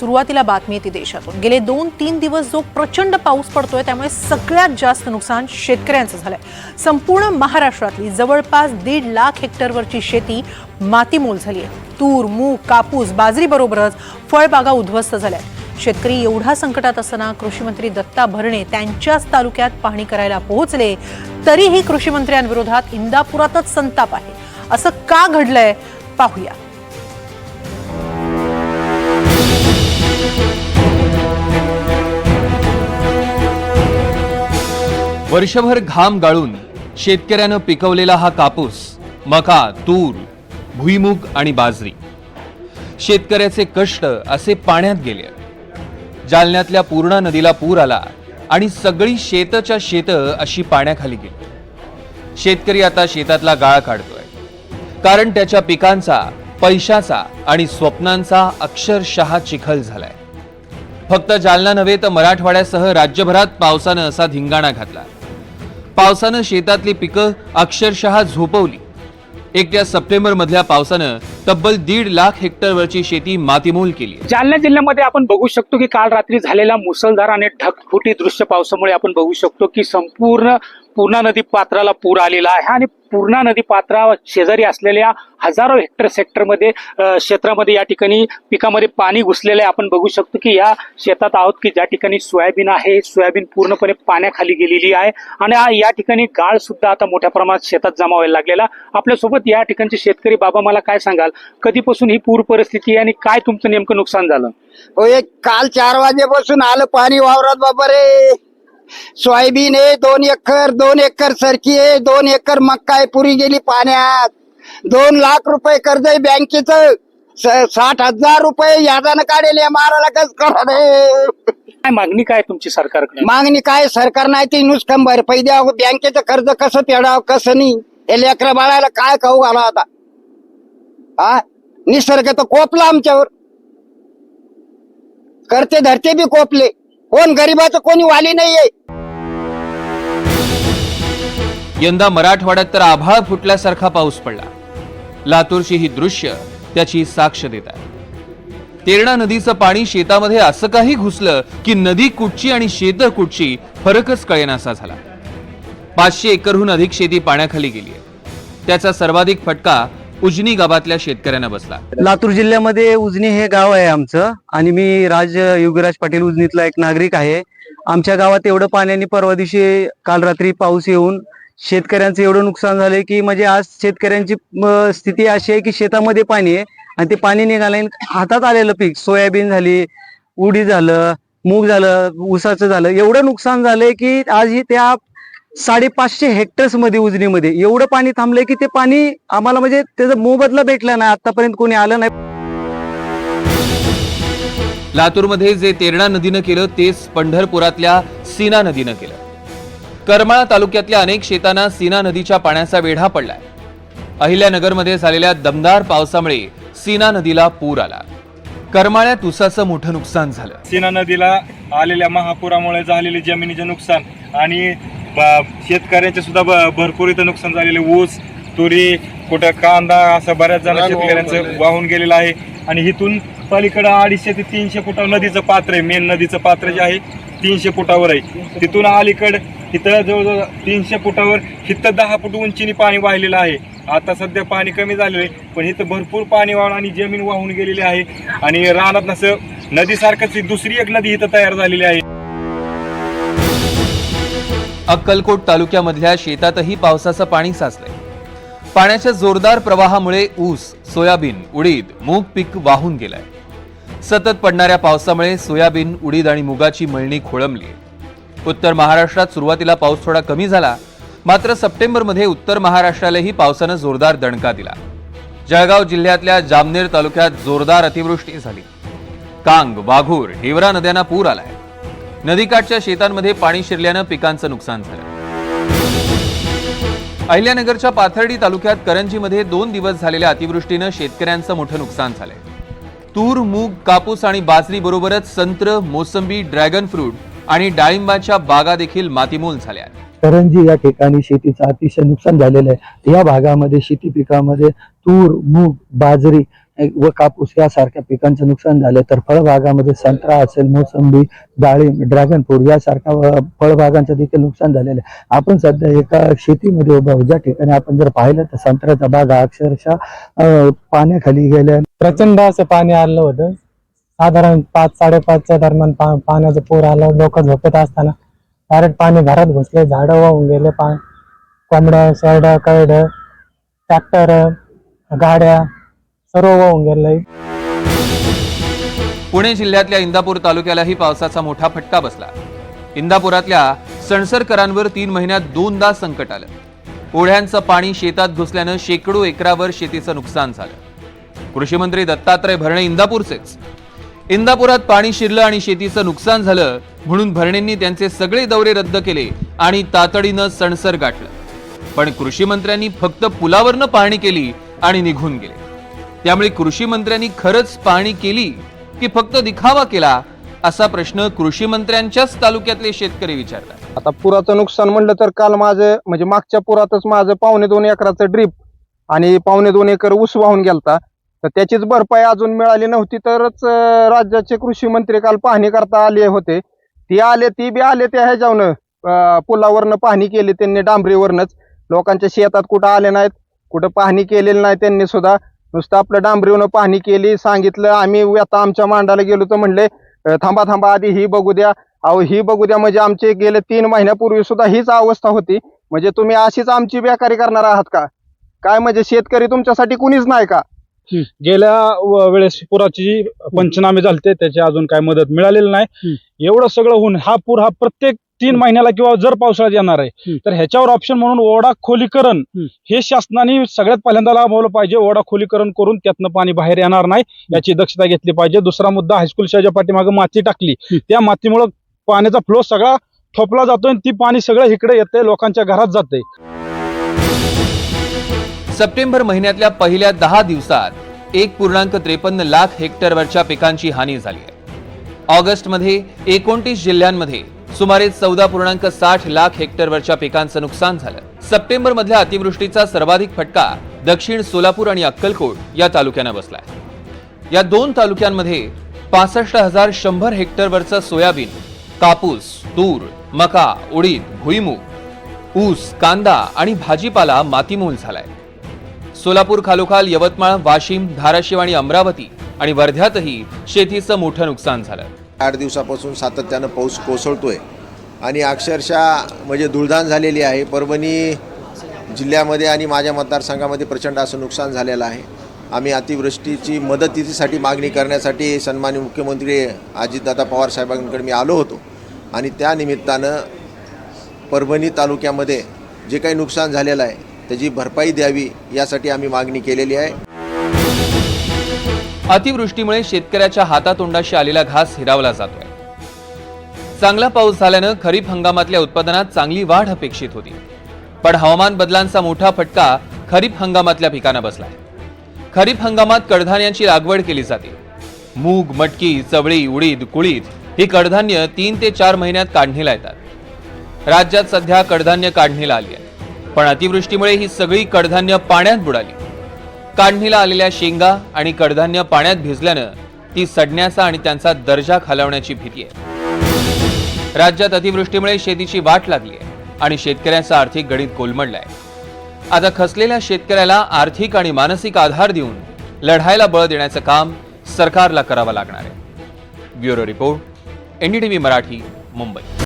सुरुवातीला बातमी येते देशातून. गेले दोन तीन दिवस जो प्रचंड पाऊस पडतोय त्यामुळे सगळ्यात जास्त नुकसान शेतकऱ्यांचं झालंय. संपूर्ण महाराष्ट्रातली जवळपास दीड लाख हेक्टरवरची शेती मातीमोल झाली आहे. तूर मूग कापूस बाजरीबरोबरच फळबागा उद्ध्वस्त झाल्या आहेत. शेतकरी एवढा संकटात असताना कृषीमंत्री दत्ता भरणे त्यांच्याच तालुक्यात पाहणी करायला पोहोचले तरीही कृषीमंत्र्यांविरोधात इंदापुरातच संताप आहे. असं का घडलंय पाहूया. वर्षभर घाम गाळून शेतकऱ्यानं पिकवलेला हा कापूस मका तूर भुईमुग आणि बाजरी. शेतकऱ्याचे कष्ट असे पाण्यात गेले. जालन्यातल्या पूर्णा नदीला पूर आला आणि सगळी शेतच्या शेत अशी पाण्याखाली गेली. शेतकरी आता शेतातला गाळ काढतोय. कारण त्याच्या पिकांचा पैशाचा आणि स्वप्नांचा अक्षरशः चिखल झालाय. फक्त जालना नव्हे तर मराठवाड्यासह राज्यभरात पावसानं असा धिंगाणा घातला. पावसानं शेतातली पिकं अक्षरशः झोपवली. एकट्या सप्टेंबरमधल्या पावसानं तब्बल दीड लाख हेक्टरवरची शेती मातीमोल केली. जालना जिल्ह्यामध्ये आपण बघू शकतो की काल रात्री झालेल्या मुसळधार आणि ढगफुटी दृश्य पावसामुळे आपण बघू शकतो की संपूर्ण पूर्णा नदी पात्राला पूर आलेला आहे आणि पूर्णा नदी पात्रा शेजारी असलेल्या हजारो हेक्टर सेक्टरमध्ये क्षेत्रामध्ये या ठिकाणी पिकामध्ये पाणी घुसलेलं आहे. आपण बघू शकतो की या शेतात आहोत की ज्या ठिकाणी सोयाबीन आहे सोयाबीन पूर्णपणे पाण्याखाली गेलेली आहे. आणि या ठिकाणी गाळ सुद्धा आता मोठ्या प्रमाणात शेतात जमा व्हायला लागलेला. आपल्यासोबत या ठिकाणचे शेतकरी बाबा मला काय सांगाल? कधीपासून ही पूर परिस्थिती आहे आणि काय तुमचं नेमकं नुकसान झालं? हो एक काल चार वाजेपासून आलं पाणी वावरात बाबा रे. सोयाबीन आहे दोन एकर दोन एकर सरकी आहे दोन एकर मक्का आहे पुरी गेली पाण्यात. दोन लाख रुपये कर्ज आहे बँकेचं. साठ हजार रुपये यादानं काढेल या मारायला कस करा काय मागणी काय तुमची सरकारकडे? मागणी काय? सरकार नाही ती नुसकं भरपाई द्यावं. बँकेचं कर्ज कसं फेडावं कसं नाही? हे लेकरं बाळायला काय खाऊ घाला आता? हा निसर्ग तर कोपला आमच्यावर. करते धरते बी कोपले. कोण गरीबाचं कोणी वाली नाहीये. यंदा मराठवाड्यात तर आभाळ फुटल्यासारखा पाऊस पडला. लातूरची ही दृश्य त्याची साक्ष देतात तेरणा नदीचं पाणी शेतामध्ये असं काही घुसलं की नदी कुठची आणि शेत कुठची फरकच कळेनासा झाला. पाचशे एकरहून अधिक शेती पाण्याखाली गेली आहे. त्याचा सर्वाधिक फटका उजनी गावातल्या शेतकऱ्यांना बसला. लातूर जिल्ह्यामध्ये उजनी हे गाव आहे आमचं. आणि मी राज योगीराज पाटील उजनीतला एक नागरिक आहे. आमच्या गावात एवढं पाण्याने परवा दिवशी काल रात्री पाऊस येऊन शेतकऱ्यांचं एवढं नुकसान झालंय की म्हणजे आज शेतकऱ्यांची म, स्थिती अशी आहे की शेतामध्ये पाणी आहे आणि ते पाणी निघालं हातात आलेलं पीक सोयाबीन झाली उडी झालं मूग झालं ऊसाचं झालं एवढं नुकसान झालंय की आज ही त्या साडेपाचशे हेक्टर्समध्ये उजनीमध्ये. एवढं पाणी थांबलंय की ते पाणी आम्हाला म्हणजे त्याचा मोबदला भेटला नाही आतापर्यंत कोणी आलं नाही. लातूरमध्ये जे तेरणा नदीनं केलं तेच पंढरपुरातल्या सीना नदीनं केलं. करमाळा तालुक्यातल्या अनेक शेतांना सीना नदीच्या पाण्याचा वेढा पडलाय. अहिल्यानगरमध्ये झालेल्या दमदार पावसामुळे सीना नदीला पूर आला. करमाळ्यात ऊसाचं मोठं नुकसान झालं. सीना नदीला आलेल्या महापुरामुळे झालेले जमिनीचे नुकसान आणि शेतकऱ्यांचे सुद्धा भरपूर इथं नुकसान झालेले ऊस तुरी कुठं कांदा असं बऱ्याच जण शेतकऱ्यांचं वाहून गेलेलं आहे. आणि इथून पलीकडं अडीचशे ते तीनशे फुटावर नदीचं पात्र आहे. मेन नदीचं पात्र जे आहे तीनशे फुटावर आहे. तिथून अलीकडं इथं जवळजवळ तीनशे फुटावर इथं दहा फूट उंचीने पाणी वाहिलेलं आहे. आता सध्या पाणी कमी झालेलं आहे पण इथं भरपूर पाणी वाहून आणि जमीन वाहून गेलेली आहे. आणि रानात नसं नदीसारखंच दुसरी एक नदी इथं तयार झालेली आहे. अक्कलकोट तालुक्यामधल्या शेतातही पावसाचं पाणी साचलंय. पाण्याच्या जोरदार प्रवाहामुळे ऊस सोयाबीन उडीद मूग पीक वाहून गेलंय. सतत पडणाऱ्या पावसामुळे सोयाबीन उडीद आणि मुगाची मळणी खोळंबली उत्तर महाराष्ट्रात सुरुवातीला पाऊस थोडा कमी झाला मात्र सप्टेंबरमध्ये उत्तर महाराष्ट्रालाही पावसानं जोरदार दणका दिला. जळगाव जिल्ह्यातल्या जामनेर तालुक्यात जोरदार अतिवृष्टी झाली. कांग वाघूर हिवरा नद्यांना पूर आलाय. नदीकाठच्या शेतांमध्ये पाणी शिरल्यानं पिकांचं नुकसान झालं. अहिल्यानगरच्या पाथर्डी तालुक्यात करंजीमध्ये दोन दिवस झालेल्या अतिवृष्टीनं शेतकऱ्यांचं मोठं नुकसान झालंय. तूर मूग कापूस आणि बाजरी बरोबरच संत्र मोसंबी ड्रॅगन फ्रूट आणि डाळिंबाच्या बागा देखील मातीमोल झाल्या करंजी या ठिकाणी शेतीचं अतिशय नुकसान झालेलं आहे. या भागामध्ये शेती पिकामध्ये तूर मूग बाजरी व कापूस यासारख्या पिकांचं नुकसान झालं तर फळबागामध्ये संत्रा असेल मोसंबी डाळिंब ड्रॅगन फ्रूट यासारख्या फळबागांचं देखील नुकसान झालेलं आहे. आपण सध्या एका शेतीमध्ये उभा ज्या ठिकाणी आपण जर पाहिलं तर संत्र्याचा बाग अक्षरशः पाण्याखाली गेल्या प्रचंड असं पाणी आलं होतं. साधारण पाच साडेपाचच्या दरम्यान पा पाण्याचं पूर आलं. लोक झोपत असताना डायरेक्ट पाणी घरात घुसले. झाडं वाहून गेले. पा कोंबड्या शेरड्या कैड ट्रॅक्टर गाड्या सर्व वाहून गेलाय पुणे जिल्ह्यातल्या इंदापूर तालुक्यालाही पावसाचा मोठा फटका बसला. इंदापुरातल्या सणसरकरांवर तीन महिन्यात दोनदा संकट आलं. ओढ्यांचं पाणी शेतात घुसल्यानं शेकडो एकरावर शेतीचं नुकसान झालं. कृषी मंत्री दत्तात्रय भरणे इंदापूरचेच. इंदापुरात पाणी शिरलं आणि शेतीचं नुकसान झालं म्हणून भरणेंनी त्यांचे सगळे दौरे रद्द केले आणि तातडीनं सणसर गाठलं. पण कृषी मंत्र्यांनी फक्त पुलावरनं पाहणी केली आणि निघून गेले. त्यामुळे कृषी मंत्र्यांनी खरंच पाहणी केली की फक्त दिखावा केला असा प्रश्न कृषी मंत्र्यांच्याच तालुक्यातले शेतकरी विचारतात. आता पुराचं नुकसान म्हणलं तर काल माझं म्हणजे मागच्या पुरातच माझं पावणे दोन एकराचं ड्रीप आणि पावणे दोन एकर ऊस वाहून गेलता. तर त्याचीच भरपाई अजून मिळाली नव्हती तरच राज्याचे कृषी मंत्री काल पाहणी करता आले होते. ती आले ती बी आले त्या ह्याच्यावनं पुलावरनं पाहणी केली त्यांनी डांबरीवरनच. लोकांच्या शेतात कुठं आले नाहीत कुठं पाहणी केलेली नाही त्यांनी सुद्धा. नुसतं आपलं डांबरीवनं पाहणी केली सांगितलं आम्ही आता आमच्या मांडाला गेलो तर म्हणले थांबा थांबा आधी ही बघू द्या. अहो ही बघू द्या म्हणजे आमचे गेले तीन महिन्यापूर्वी सुद्धा हीच अवस्था होती. म्हणजे तुम्ही अशीच आमची बेकारी करणार आहात का? काय म्हणजे शेतकरी तुमच्यासाठी कुणीच नाही का? गेल्या वेळेस पुराची पंचनामे झालते त्याची अजून काय मदत मिळालेली नाही. एवढं सगळं होऊन हा पूर हा प्रत्येक तीन महिन्याला किंवा जर पावसाळ्यात येणार आहे तर ह्याच्यावर ऑप्शन म्हणून ओढा खोलीकरण हे शासनाने सगळ्यात पहिल्यांदा लाभवलं पाहिजे. ओढा खोलीकरण करून त्यातनं पाणी बाहेर येणार नाही याची दक्षता घेतली पाहिजे. दुसरा मुद्दा हायस्कूल शाळेच्या पाठीमागे माती टाकली. त्या मातीमुळे पाण्याचा फ्लो सगळा ठोपला जातोय आणि ती पाणी सगळं इकडे येतंय लोकांच्या घरात जातंय. सप्टेंबर महिन्यातल्या पहिल्या दहा दिवसात एक पूर्णांक त्रेपन्न लाख हेक्टरवरच्या पिकांची हानी झाली आहे. ऑगस्टमध्ये एकोणतीस जिल्ह्यांमध्ये सुमारे चौदा पूर्णांक साठ लाख हेक्टरवरच्या पिकांचं नुकसान झालं. सप्टेंबर मधल्या अतिवृष्टीचा सर्वाधिक फटका दक्षिण सोलापूर आणि अक्कलकोट या तालुक्यानं बसलाय. या दोन तालुक्यांमध्ये पासष्ट हजार शंभर हेक्टरवरचं सोयाबीन कापूस तूर मका उडीद भुईमूग ऊस कांदा आणि भाजीपाला मातीमोल झालाय. सोलापूर खालोखाल यवतमाळ वाशिम धाराशिव आणि अमरावती आणि वर्ध्यातही शेतीचं मोठं नुकसान झालं. आठ दिवसापासून सातत्यानं पाऊस कोसळतोय. आणि अक्षरशः म्हणजे धुळधान झालेली आहे. परभणी जिल्ह्यामध्ये आणि माझ्या मतदारसंघामध्ये प्रचंड असं नुकसान झालेलं आहे. आम्ही अतिवृष्टीची मदतीसाठी मागणी करण्यासाठी सन्मान्य मुख्यमंत्री अजितदादा पवार साहेबांकडे मी आलो होतो. आणि त्या निमित्तानं परभणी तालुक्यामध्ये जे काही नुकसान झालेलं आहे त्याची भरपाई द्यावी यासाठी आम्ही मागणी केलेली आहे. अतिवृष्टीमुळे शेतकऱ्याच्या हातातोंडाशी आलेला घास हिरावला जातोय. चांगला पाऊस झाल्यानं खरीप हंगामातल्या उत्पादनात चांगली वाढ अपेक्षित होती. पण हवामान बदलांचा मोठा फटका खरीप हंगामातल्या पिकांना बसला खरीप हंगामात कडधान्यांची लागवड केली जाते. मूग मटकी चवळी उडीद कुळीद ही कडधान्य तीन ते चार महिन्यात काढणीला येतात. राज्यात सध्या कडधान्य काढणीला आली आहे. पण अतिवृष्टीमुळे ही सगळी कडधान्य पाण्यात बुडाली. काढणीला आलेल्या शेंगा आणि कडधान्य पाण्यात भिजल्यानं ती सडण्याचा आणि त्यांचा दर्जा खालावण्याची भीती आहे. राज्यात अतिवृष्टीमुळे शेतीची वाट लागली आहे आणि शेतकऱ्यांचं आर्थिक गणित कोलमडलंय आता खसलेल्या शेतकऱ्याला आर्थिक आणि मानसिक आधार देऊन लढायला बळ देण्याचं काम सरकारला करावं लागणार आहे. Bureau report NDTV Marathi Mumbai.